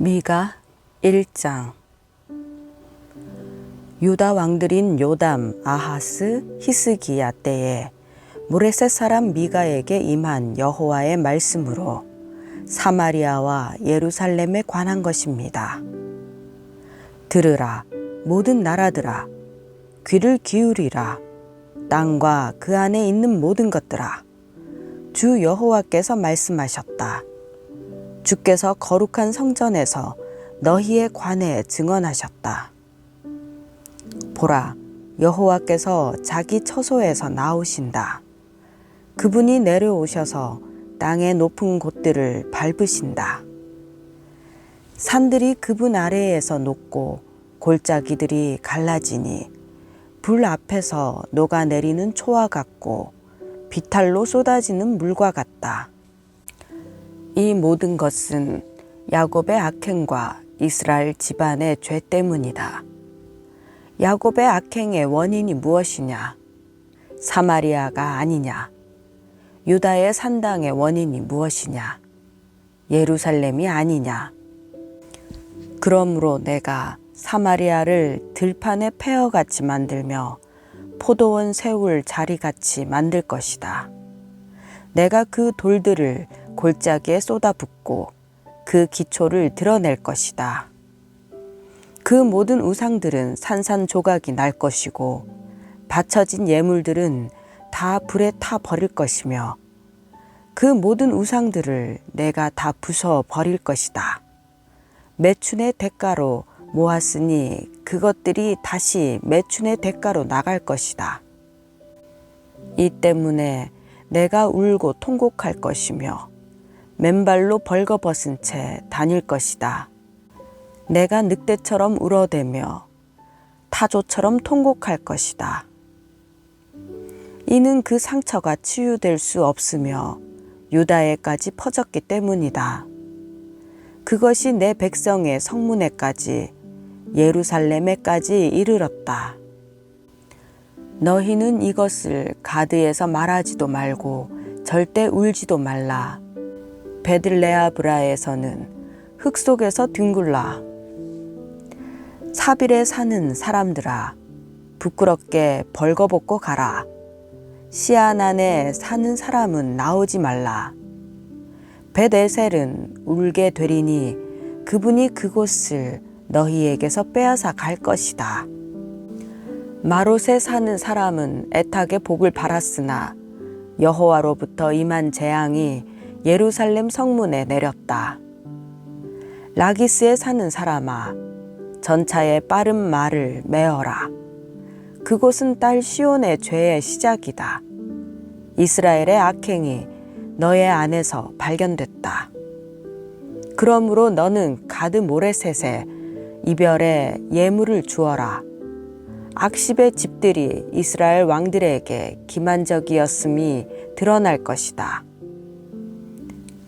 미가 1장 유다 왕들인 요담, 아하스, 히스기야 때에 모레셋 사람 미가에게 임한 여호와의 말씀으로 사마리아와 예루살렘에 관한 것입니다. 들으라 모든 나라들아 귀를 기울이라 땅과 그 안에 있는 모든 것들아 주 여호와께서 말씀하셨다. 주께서 거룩한 성전에서 너희의 관에 증언하셨다. 보라, 여호와께서 자기 처소에서 나오신다. 그분이 내려오셔서 땅의 높은 곳들을 밟으신다. 산들이 그분 아래에서 녹고 골짜기들이 갈라지니 불 앞에서 녹아내리는 초와 같고 비탈로 쏟아지는 물과 같다. 이 모든 것은 야곱의 악행과 이스라엘 집안의 죄 때문이다. 야곱의 악행의 원인이 무엇이냐? 사마리아가 아니냐? 유다의 산당의 원인이 무엇이냐? 예루살렘이 아니냐? 그러므로 내가 사마리아를 들판의 폐허같이 만들며 포도원 세울 자리같이 만들 것이다. 내가 그 돌들을 골짜기에 쏟아붓고 그 기초를 드러낼 것이다. 그 모든 우상들은 산산조각이 날 것이고 바쳐진 예물들은 다 불에 타 버릴 것이며 그 모든 우상들을 내가 다 부숴 버릴 것이다. 매춘의 대가로 모았으니 그것들이 다시 매춘의 대가로 나갈 것이다. 이 때문에 내가 울고 통곡할 것이며 맨발로 벌거벗은 채 다닐 것이다. 내가 늑대처럼 울어대며 타조처럼 통곡할 것이다. 이는 그 상처가 치유될 수 없으며 유다에까지 퍼졌기 때문이다. 그것이 내 백성의 성문에까지 예루살렘에까지 이르렀다. 너희는 이것을 가드에서 말하지도 말고 절대 울지도 말라. 베들레아 브라에서는 흙 속에서 뒹굴라. 사빌에 사는 사람들아, 부끄럽게 벌거벗고 가라. 시아난에 사는 사람은 나오지 말라. 베데셀은 울게 되리니 그분이 그곳을 너희에게서 빼앗아 갈 것이다. 마롯에 사는 사람은 애타게 복을 바랐으나 여호와로부터 임한 재앙이 예루살렘 성문에 내렸다. 라기스에 사는 사람아, 전차의 빠른 말을 메어라. 그곳은 딸 시온의 죄의 시작이다. 이스라엘의 악행이 너의 안에서 발견됐다. 그러므로 너는 가드 모레셋에 이별의 예물을 주어라. 악십의 집들이 이스라엘 왕들에게 기만적이었음이 드러날 것이다.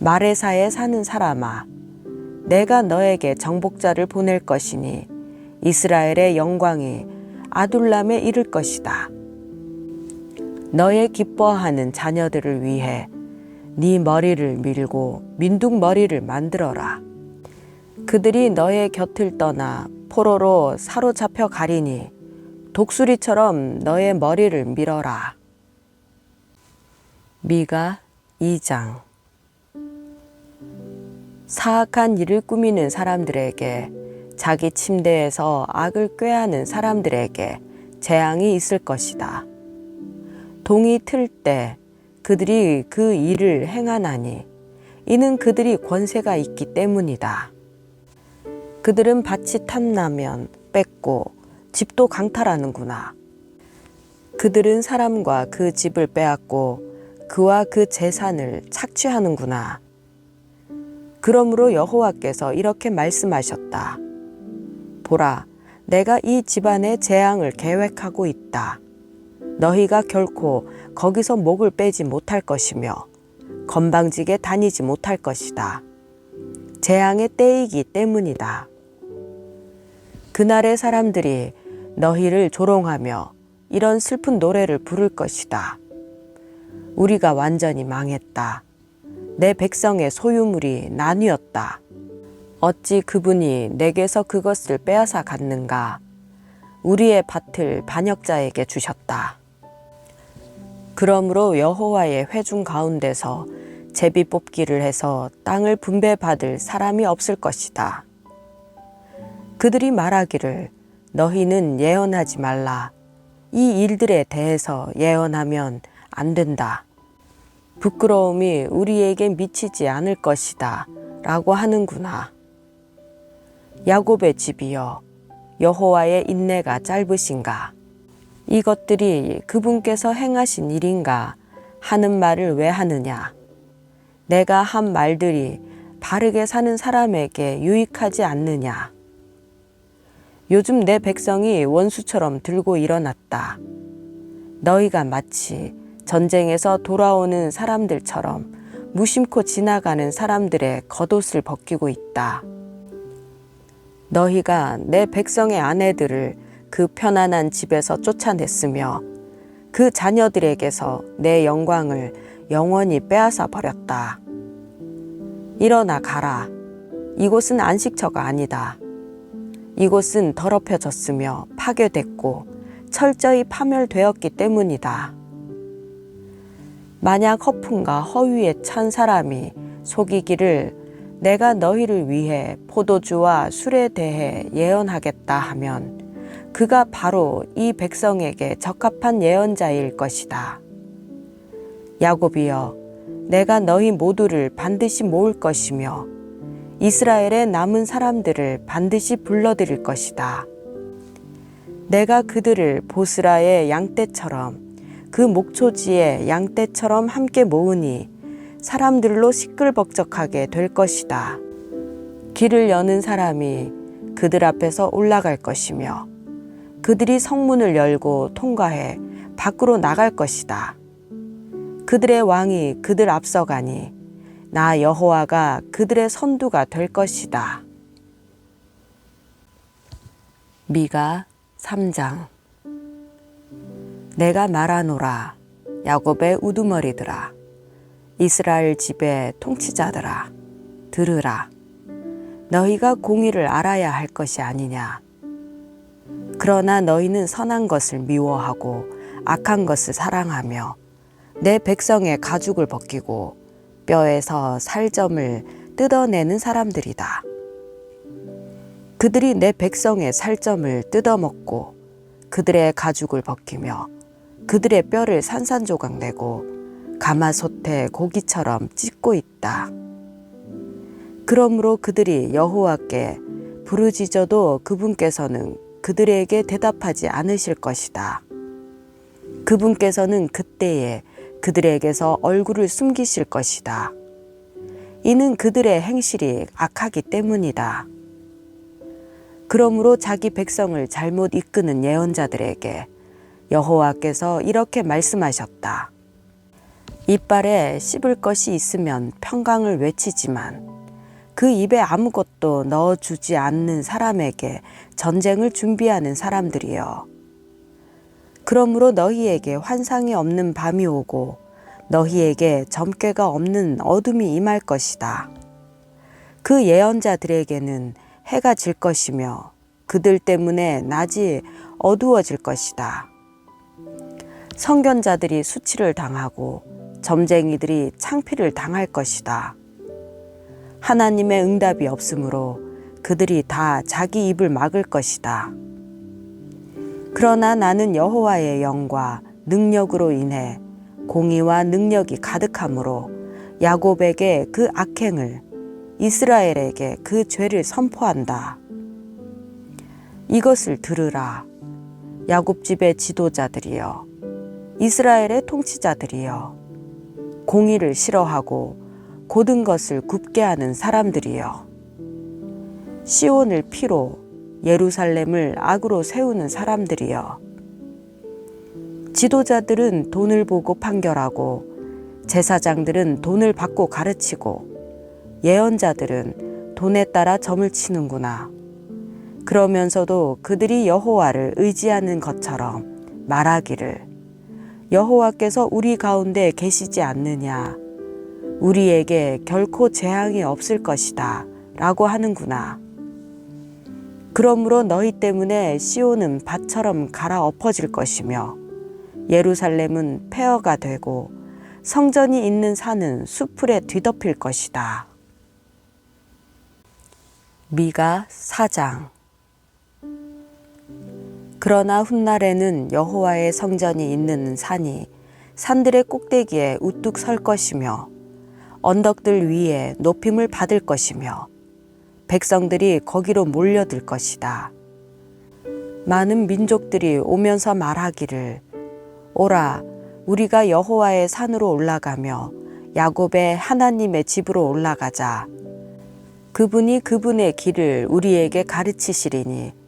마레사에 사는 사람아, 내가 너에게 정복자를 보낼 것이니 이스라엘의 영광이 아둘람에 이를 것이다. 너의 기뻐하는 자녀들을 위해 네 머리를 밀고 민둥 머리를 만들어라. 그들이 너의 곁을 떠나 포로로 사로잡혀 가리니 독수리처럼 너의 머리를 밀어라. 미가 2장 사악한 일을 꾸미는 사람들에게 자기 침대에서 악을 꾀하는 사람들에게 재앙이 있을 것이다. 동이 틀 때 그들이 그 일을 행하나니 이는 그들이 권세가 있기 때문이다. 그들은 밭이 탐나면 뺏고 집도 강탈하는구나. 그들은 사람과 그 집을 빼앗고 그와 그 재산을 착취하는구나. 그러므로 여호와께서 이렇게 말씀하셨다. 보라, 내가 이 집안의 재앙을 계획하고 있다. 너희가 결코 거기서 목을 빼지 못할 것이며 건방지게 다니지 못할 것이다. 재앙의 때이기 때문이다. 그날의 사람들이 너희를 조롱하며 이런 슬픈 노래를 부를 것이다. 우리가 완전히 망했다. 내 백성의 소유물이 나뉘었다. 어찌 그분이 내게서 그것을 빼앗아 갔는가? 우리의 밭을 반역자에게 주셨다. 그러므로 여호와의 회중 가운데서 제비 뽑기를 해서 땅을 분배받을 사람이 없을 것이다. 그들이 말하기를 너희는 예언하지 말라. 이 일들에 대해서 예언하면 안 된다. 부끄러움이 우리에게 미치지 않을 것이다. 라고 하는구나. 야곱의 집이여 여호와의 인내가 짧으신가? 이것들이 그분께서 행하신 일인가 하는 말을 왜 하느냐? 내가 한 말들이 바르게 사는 사람에게 유익하지 않느냐? 요즘 내 백성이 원수처럼 들고 일어났다. 너희가 마치 전쟁에서 돌아오는 사람들처럼 무심코 지나가는 사람들의 겉옷을 벗기고 있다. 너희가 내 백성의 아내들을 그 편안한 집에서 쫓아냈으며 그 자녀들에게서 내 영광을 영원히 빼앗아 버렸다. 일어나 가라. 이곳은 안식처가 아니다. 이곳은 더럽혀졌으며 파괴됐고 철저히 파멸되었기 때문이다. 만약 허풍과 허위에 찬 사람이 속이기를 내가 너희를 위해 포도주와 술에 대해 예언하겠다 하면 그가 바로 이 백성에게 적합한 예언자일 것이다. 야곱이여, 내가 너희 모두를 반드시 모을 것이며 이스라엘의 남은 사람들을 반드시 불러들일 것이다. 내가 그들을 보스라의 양떼처럼 그 목초지의 양떼처럼 함께 모으니 사람들로 시끌벅적하게 될 것이다. 길을 여는 사람이 그들 앞에서 올라갈 것이며 그들이 성문을 열고 통과해 밖으로 나갈 것이다. 그들의 왕이 그들 앞서가니 나 여호와가 그들의 선두가 될 것이다. 미가 3장 내가 말하노라. 야곱의 우두머리들아. 이스라엘 집의 통치자들아 들으라. 너희가 공의를 알아야 할 것이 아니냐. 그러나 너희는 선한 것을 미워하고 악한 것을 사랑하며 내 백성의 가죽을 벗기고 뼈에서 살점을 뜯어내는 사람들이다. 그들이 내 백성의 살점을 뜯어먹고 그들의 가죽을 벗기며 그들의 뼈를 산산조각 내고 가마솥에 고기처럼 찢고 있다. 그러므로 그들이 여호와께 부르짖어도 그분께서는 그들에게 대답하지 않으실 것이다. 그분께서는 그때에 그들에게서 얼굴을 숨기실 것이다. 이는 그들의 행실이 악하기 때문이다. 그러므로 자기 백성을 잘못 이끄는 예언자들에게 여호와께서 이렇게 말씀하셨다. 이빨에 씹을 것이 있으면 평강을 외치지만 그 입에 아무것도 넣어주지 않는 사람에게 전쟁을 준비하는 사람들이여. 그러므로 너희에게 환상이 없는 밤이 오고 너희에게 점괘가 없는 어둠이 임할 것이다. 그 예언자들에게는 해가 질 것이며 그들 때문에 낮이 어두워질 것이다. 성견자들이 수치를 당하고 점쟁이들이 창피를 당할 것이다. 하나님의 응답이 없으므로 그들이 다 자기 입을 막을 것이다. 그러나 나는 여호와의 영과 능력으로 인해 공의와 능력이 가득함으로 야곱에게 그 악행을 이스라엘에게 그 죄를 선포한다. 이것을 들으라. 야곱 집의 지도자들이여 이스라엘의 통치자들이여 공의를 싫어하고 고든 것을 굽게 하는 사람들이여 시온을 피로 예루살렘을 악으로 세우는 사람들이여 지도자들은 돈을 보고 판결하고 제사장들은 돈을 받고 가르치고 예언자들은 돈에 따라 점을 치는구나. 그러면서도 그들이 여호와를 의지하는 것처럼 말하기를 여호와께서 우리 가운데 계시지 않느냐. 우리에게 결코 재앙이 없을 것이다. 라고 하는구나. 그러므로 너희 때문에 시온은 밭처럼 갈아 엎어질 것이며 예루살렘은 폐허가 되고 성전이 있는 산은 수풀에 뒤덮일 것이다. 미가 사장 그러나 훗날에는 여호와의 성전이 있는 산이 산들의 꼭대기에 우뚝 설 것이며 언덕들 위에 높임을 받을 것이며 백성들이 거기로 몰려들 것이다. 많은 민족들이 오면서 말하기를 오라 우리가 여호와의 산으로 올라가며 야곱의 하나님의 집으로 올라가자. 그분이 그분의 길을 우리에게 가르치시리니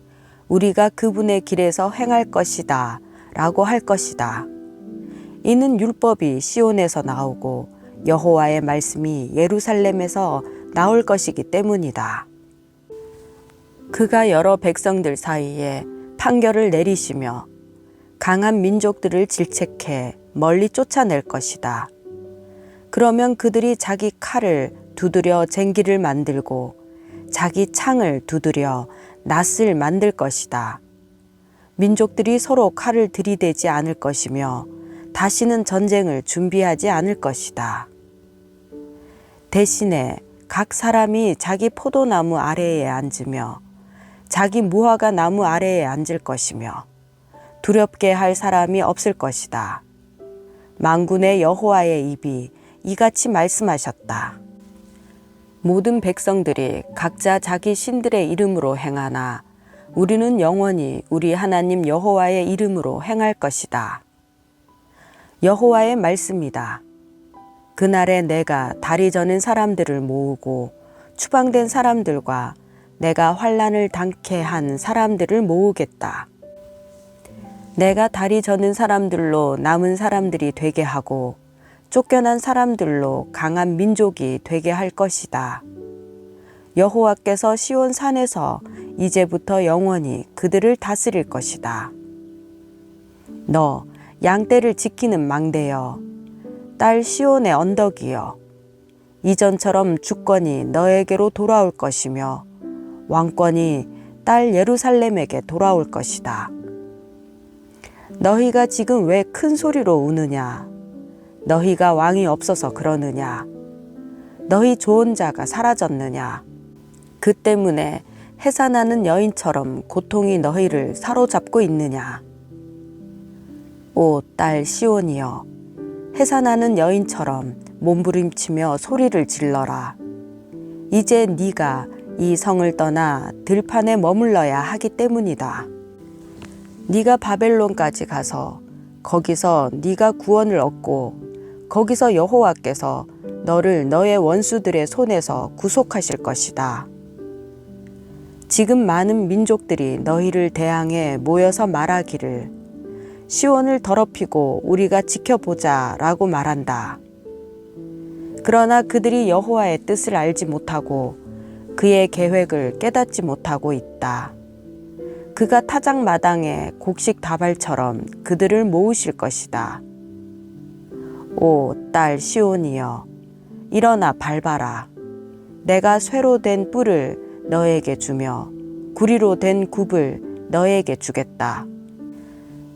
우리가 그분의 길에서 행할 것이다. 라고 할 것이다. 이는 율법이 시온에서 나오고 여호와의 말씀이 예루살렘에서 나올 것이기 때문이다. 그가 여러 백성들 사이에 판결을 내리시며 강한 민족들을 질책해 멀리 쫓아낼 것이다. 그러면 그들이 자기 칼을 두드려 쟁기를 만들고 자기 창을 두드려 낫을 만들 것이다. 민족들이 서로 칼을 들이대지 않을 것이며 다시는 전쟁을 준비하지 않을 것이다. 대신에 각 사람이 자기 포도나무 아래에 앉으며 자기 무화과 나무 아래에 앉을 것이며 두렵게 할 사람이 없을 것이다. 망군의 여호와의 입이 이같이 말씀하셨다. 모든 백성들이 각자 자기 신들의 이름으로 행하나 우리는 영원히 우리 하나님 여호와의 이름으로 행할 것이다. 여호와의 말씀이다. 그날에 내가 다리 저는 사람들을 모으고 추방된 사람들과 내가 환란을 당케 한 사람들을 모으겠다. 내가 다리 저는 사람들로 남은 사람들이 되게 하고 쫓겨난 사람들로 강한 민족이 되게 할 것이다. 여호와께서 시온 산에서 이제부터 영원히 그들을 다스릴 것이다. 너 양떼를 지키는 망대여 딸 시온의 언덕이여 이전처럼 주권이 너에게로 돌아올 것이며 왕권이 딸 예루살렘에게 돌아올 것이다. 너희가 지금 왜 큰 소리로 우느냐? 너희가 왕이 없어서 그러느냐? 너희 좋은 자가 사라졌느냐? 그 때문에 해산하는 여인처럼 고통이 너희를 사로잡고 있느냐? 오 딸 시온이여 해산하는 여인처럼 몸부림치며 소리를 질러라. 이제 네가 이 성을 떠나 들판에 머물러야 하기 때문이다. 네가 바벨론까지 가서 거기서 네가 구원을 얻고 거기서 여호와께서 너를 너의 원수들의 손에서 구속하실 것이다. 지금 많은 민족들이 너희를 대항해 모여서 말하기를 시온을 더럽히고 우리가 지켜보자 라고 말한다. 그러나 그들이 여호와의 뜻을 알지 못하고 그의 계획을 깨닫지 못하고 있다. 그가 타작 마당에 곡식 다발처럼 그들을 모으실 것이다. 오, 딸 시온이여, 일어나 밟아라. 내가 쇠로 된 뿔을 너에게 주며 구리로 된 굽을 너에게 주겠다.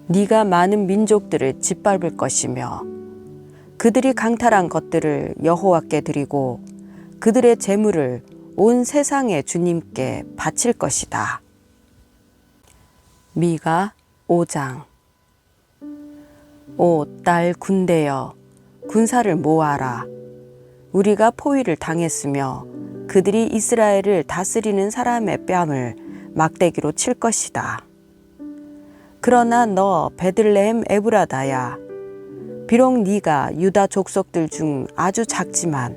네가 많은 민족들을 짓밟을 것이며 그들이 강탈한 것들을 여호와께 드리고 그들의 재물을 온 세상의 주님께 바칠 것이다. 미가 5장 오 딸 군대여 군사를 모아라 우리가 포위를 당했으며 그들이 이스라엘을 다스리는 사람의 뺨을 막대기로 칠 것이다. 그러나 너 베들레헴 에브라다야 비록 네가 유다 족속들 중 아주 작지만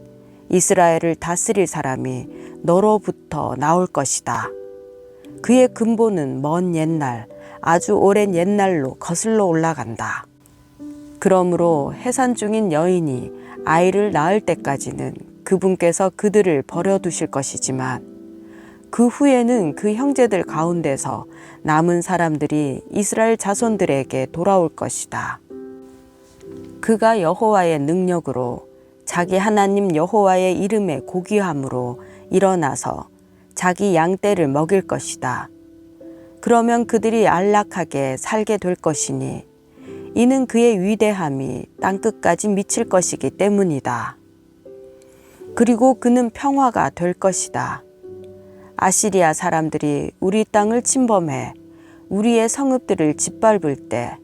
이스라엘을 다스릴 사람이 너로부터 나올 것이다. 그의 근본은 먼 옛날, 아주 오랜 옛날로 거슬러 올라간다. 그러므로 해산 중인 여인이 아이를 낳을 때까지는 그분께서 그들을 버려두실 것이지만 그 후에는 그 형제들 가운데서 남은 사람들이 이스라엘 자손들에게 돌아올 것이다. 그가 여호와의 능력으로 자기 하나님 여호와의 이름의 고귀함으로 일어나서 자기 양떼를 먹일 것이다. 그러면 그들이 안락하게 살게 될 것이니 이는 그의 위대함이 땅끝까지 미칠 것이기 때문이다. 그리고 그는 평화가 될 것이다. 아시리아 사람들이 우리 땅을 침범해 우리의 성읍들을 짓밟을 때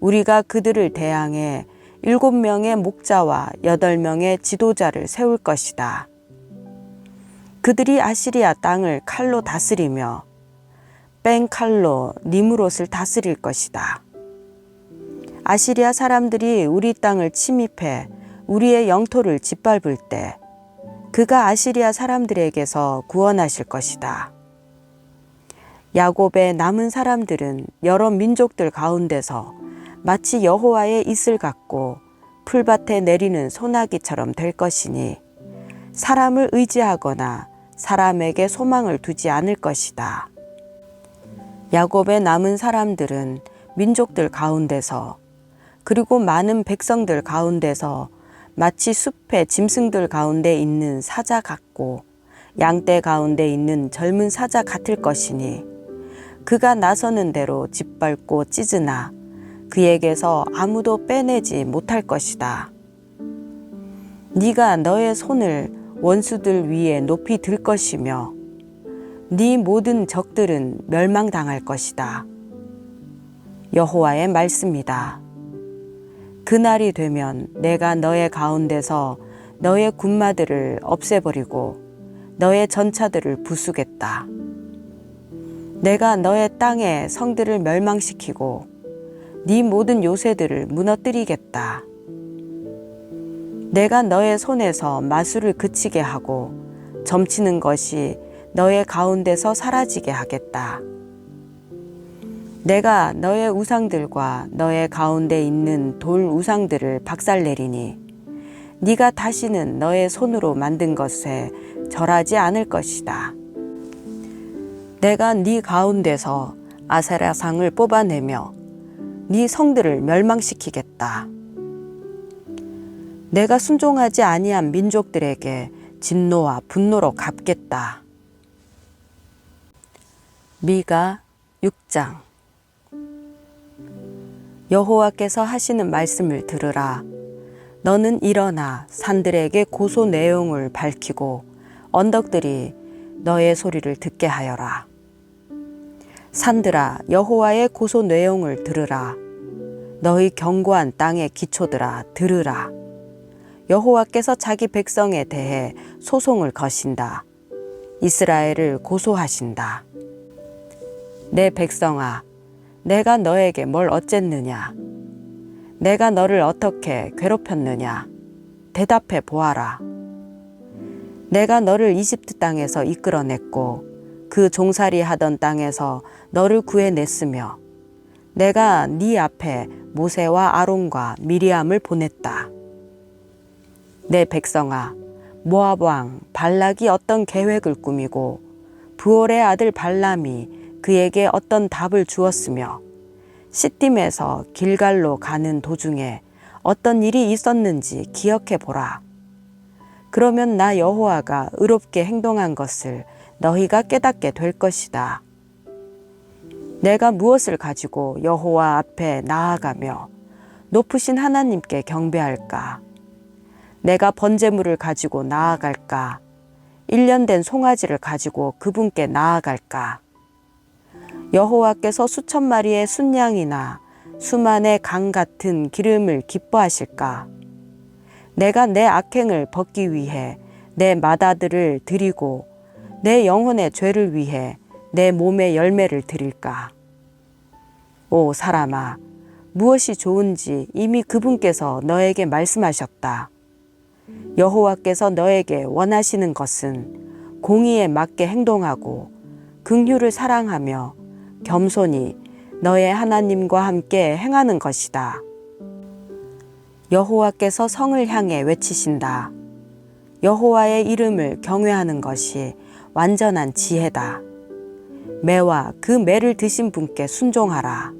우리가 그들을 대항해 일곱 명의 목자와 여덟 명의 지도자를 세울 것이다. 그들이 아시리아 땅을 칼로 다스리며 뺑 칼로 니무롯을 다스릴 것이다. 아시리아 사람들이 우리 땅을 침입해 우리의 영토를 짓밟을 때 그가 아시리아 사람들에게서 구원하실 것이다. 야곱의 남은 사람들은 여러 민족들 가운데서 마치 여호와의 이슬 같고 풀밭에 내리는 소나기처럼 될 것이니 사람을 의지하거나 사람에게 소망을 두지 않을 것이다. 야곱의 남은 사람들은 민족들 가운데서 그리고 많은 백성들 가운데서 마치 숲의 짐승들 가운데 있는 사자 같고 양떼 가운데 있는 젊은 사자 같을 것이니 그가 나서는 대로 짓밟고 찢으나 그에게서 아무도 빼내지 못할 것이다. 네가 너의 손을 원수들 위에 높이 들 것이며 네 모든 적들은 멸망당할 것이다. 여호와의 말씀이다. 그날이 되면 내가 너의 가운데서 너의 군마들을 없애버리고 너의 전차들을 부수겠다. 내가 너의 땅의 성들을 멸망시키고 네 모든 요새들을 무너뜨리겠다. 내가 너의 손에서 마술을 그치게 하고 점치는 것이 너의 가운데서 사라지게 하겠다. 내가 너의 우상들과 너의 가운데 있는 돌 우상들을 박살내리니 네가 다시는 너의 손으로 만든 것에 절하지 않을 것이다. 내가 네 가운데서 아세라상을 뽑아내며 네 성들을 멸망시키겠다. 내가 순종하지 아니한 민족들에게 진노와 분노로 갚겠다. 미가 6장 여호와께서 하시는 말씀을 들으라. 너는 일어나 산들에게 고소 내용을 밝히고 언덕들이 너의 소리를 듣게 하여라. 산들아 여호와의 고소 내용을 들으라. 너희 견고한 땅의 기초들아 들으라. 여호와께서 자기 백성에 대해 소송을 거신다. 이스라엘을 고소하신다. 내 백성아, 내가 너에게 뭘 어쨌느냐? 내가 너를 어떻게 괴롭혔느냐? 대답해 보아라. 내가 너를 이집트 땅에서 이끌어냈고 그 종살이 하던 땅에서 너를 구해냈으며 내가 네 앞에 모세와 아론과 미리암을 보냈다. 내 백성아, 모압 왕 발락이 어떤 계획을 꾸미고 부올의 아들 발람이 그에게 어떤 답을 주었으며 시딤에서 길갈로 가는 도중에 어떤 일이 있었는지 기억해 보라. 그러면 나 여호와가 의롭게 행동한 것을 너희가 깨닫게 될 것이다. 내가 무엇을 가지고 여호와 앞에 나아가며 높으신 하나님께 경배할까? 내가 번제물을 가지고 나아갈까? 1년 된 송아지를 가지고 그분께 나아갈까? 여호와께서 수천 마리의 순양이나 수만의 강 같은 기름을 기뻐하실까? 내가 내 악행을 벗기 위해 내 마다들을 드리고 내 영혼의 죄를 위해 내 몸의 열매를 드릴까? 오 사람아, 무엇이 좋은지 이미 그분께서 너에게 말씀하셨다. 여호와께서 너에게 원하시는 것은 공의에 맞게 행동하고 긍휼을 사랑하며 겸손히 너의 하나님과 함께 행하는 것이다. 여호와께서 성을 향해 외치신다. 여호와의 이름을 경외하는 것이 완전한 지혜다. 매와 그 매를 드신 분께 순종하라.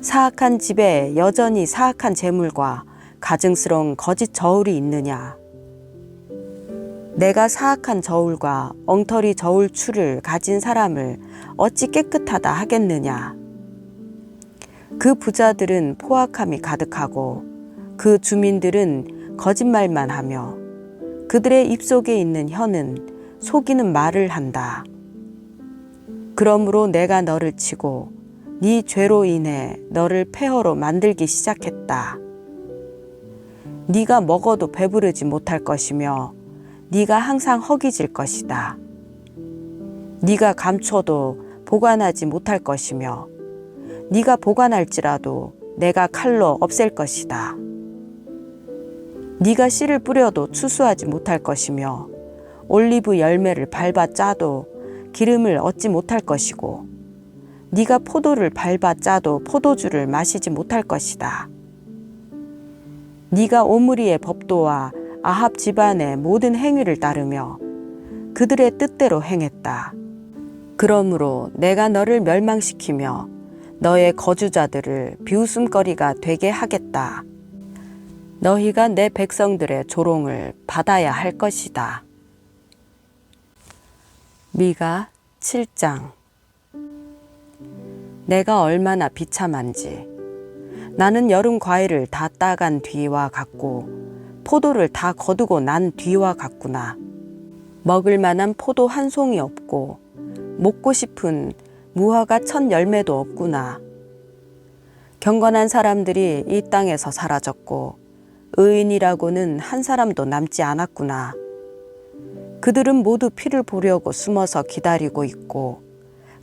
사악한 집에 여전히 사악한 재물과 가증스러운 거짓 저울이 있느냐? 내가 사악한 저울과 엉터리 저울추를 가진 사람을 어찌 깨끗하다 하겠느냐. 그 부자들은 포악함이 가득하고 그 주민들은 거짓말만 하며 그들의 입속에 있는 혀는 속이는 말을 한다. 그러므로 내가 너를 치고 네 죄로 인해 너를 폐허로 만들기 시작했다. 네가 먹어도 배부르지 못할 것이며 네가 항상 허기질 것이다. 네가 감춰도 보관하지 못할 것이며 네가 보관할지라도 내가 칼로 없앨 것이다. 네가 씨를 뿌려도 추수하지 못할 것이며 올리브 열매를 밟아 짜도 기름을 얻지 못할 것이고 네가 포도를 밟아 짜도 포도주를 마시지 못할 것이다. 네가 오므리의 법도와 아합 집안의 모든 행위를 따르며 그들의 뜻대로 행했다. 그러므로 내가 너를 멸망시키며 너의 거주자들을 비웃음거리가 되게 하겠다. 너희가 내 백성들의 조롱을 받아야 할 것이다. 미가 7장 내가 얼마나 비참한지 나는 여름 과일을 다 따간 뒤와 같고 포도를 다 거두고 난 뒤와 같구나. 먹을 만한 포도 한 송이 없고 먹고 싶은 무화과 첫 열매도 없구나. 경건한 사람들이 이 땅에서 사라졌고 의인이라고는 한 사람도 남지 않았구나. 그들은 모두 피를 보려고 숨어서 기다리고 있고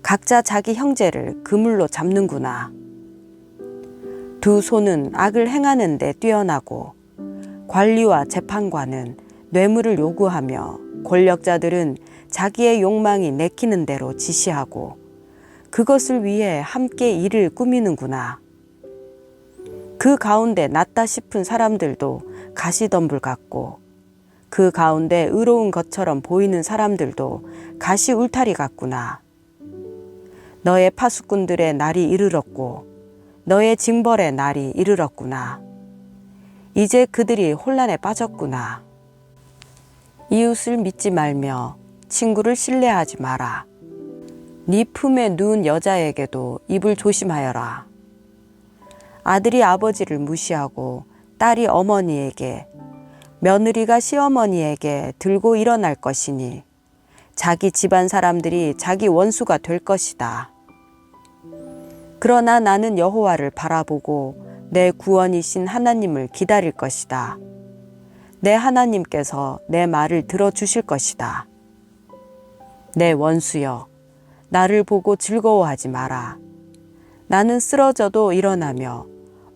각자 자기 형제를 그물로 잡는구나. 두 손은 악을 행하는데 뛰어나고 관리와 재판관은 뇌물을 요구하며 권력자들은 자기의 욕망이 내키는 대로 지시하고 그것을 위해 함께 일을 꾸미는구나. 그 가운데 낫다 싶은 사람들도 가시덤불 같고 그 가운데 의로운 것처럼 보이는 사람들도 가시 울타리 같구나. 너의 파수꾼들의 날이 이르렀고 너의 징벌의 날이 이르렀구나. 이제 그들이 혼란에 빠졌구나. 이웃을 믿지 말며 친구를 신뢰하지 마라. 네 품에 누운 여자에게도 입을 조심하여라. 아들이 아버지를 무시하고 딸이 어머니에게 며느리가 시어머니에게 들고 일어날 것이니 자기 집안 사람들이 자기 원수가 될 것이다. 그러나 나는 여호와를 바라보고 내 구원이신 하나님을 기다릴 것이다. 내 하나님께서 내 말을 들어주실 것이다. 내 원수여, 나를 보고 즐거워하지 마라. 나는 쓰러져도 일어나며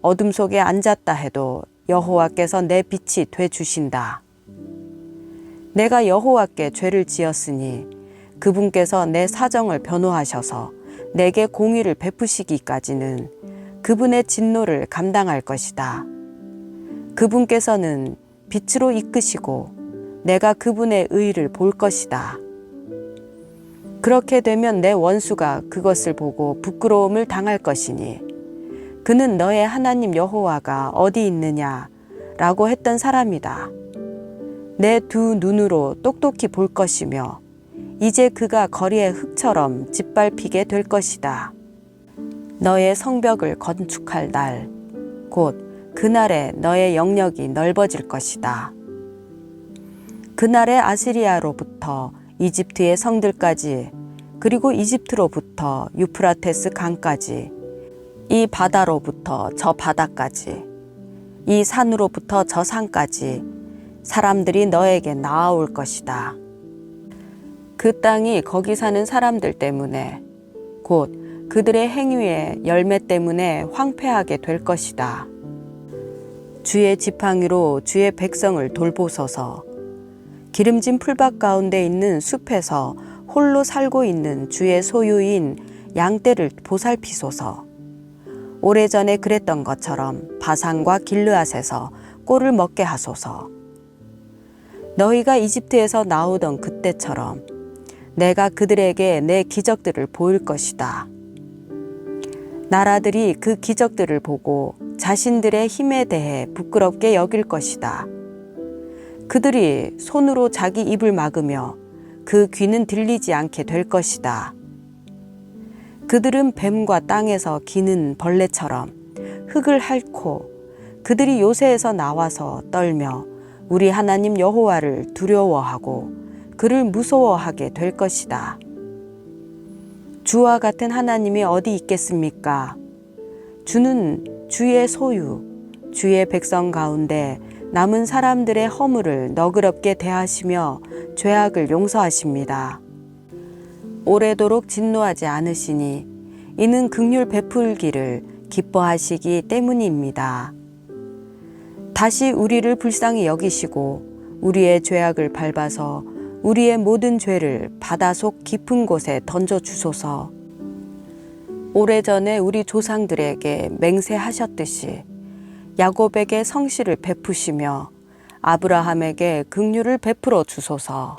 어둠 속에 앉았다 해도 여호와께서 내 빛이 돼 주신다. 내가 여호와께 죄를 지었으니 그분께서 내 사정을 변호하셔서 내게 공의를 베푸시기까지는 그분의 진노를 감당할 것이다. 그분께서는 빛으로 이끄시고 내가 그분의 의를 볼 것이다. 그렇게 되면 내 원수가 그것을 보고 부끄러움을 당할 것이니 그는 너의 하나님 여호와가 어디 있느냐 라고 했던 사람이다. 내 두 눈으로 똑똑히 볼 것이며 이제 그가 거리의 흙처럼 짓밟히게 될 것이다. 너의 성벽을 건축할 날, 곧 그날에 너의 영역이 넓어질 것이다. 그날에 아시리아로부터 이집트의 성들까지, 그리고 이집트로부터 유프라테스 강까지, 이 바다로부터 저 바다까지, 이 산으로부터 저 산까지 사람들이 너에게 나아올 것이다. 그 땅이 거기 사는 사람들 때문에 곧 그들의 행위의 열매 때문에 황폐하게 될 것이다. 주의 지팡이로 주의 백성을 돌보소서. 기름진 풀밭 가운데 있는 숲에서 홀로 살고 있는 주의 소유인 양떼를 보살피소서. 오래전에 그랬던 것처럼 바산과 길르앗에서 꼴을 먹게 하소서. 너희가 이집트에서 나오던 그때처럼 내가 그들에게 내 기적들을 보일 것이다. 나라들이 그 기적들을 보고 자신들의 힘에 대해 부끄럽게 여길 것이다. 그들이 손으로 자기 입을 막으며 그 귀는 들리지 않게 될 것이다. 그들은 뱀과 땅에서 기는 벌레처럼 흙을 핥고 그들이 요새에서 나와서 떨며 우리 하나님 여호와를 두려워하고 그를 무서워하게 될 것이다. 주와 같은 하나님이 어디 있겠습니까? 주는 주의 소유, 주의 백성 가운데 남은 사람들의 허물을 너그럽게 대하시며 죄악을 용서하십니다. 오래도록 진노하지 않으시니 이는 극률 베풀기를 기뻐하시기 때문입니다. 다시 우리를 불쌍히 여기시고 우리의 죄악을 밟아서 우리의 모든 죄를 바다 속 깊은 곳에 던져 주소서. 오래전에 우리 조상들에게 맹세하셨듯이 야곱에게 성실을 베푸시며 아브라함에게 긍휼을 베풀어 주소서.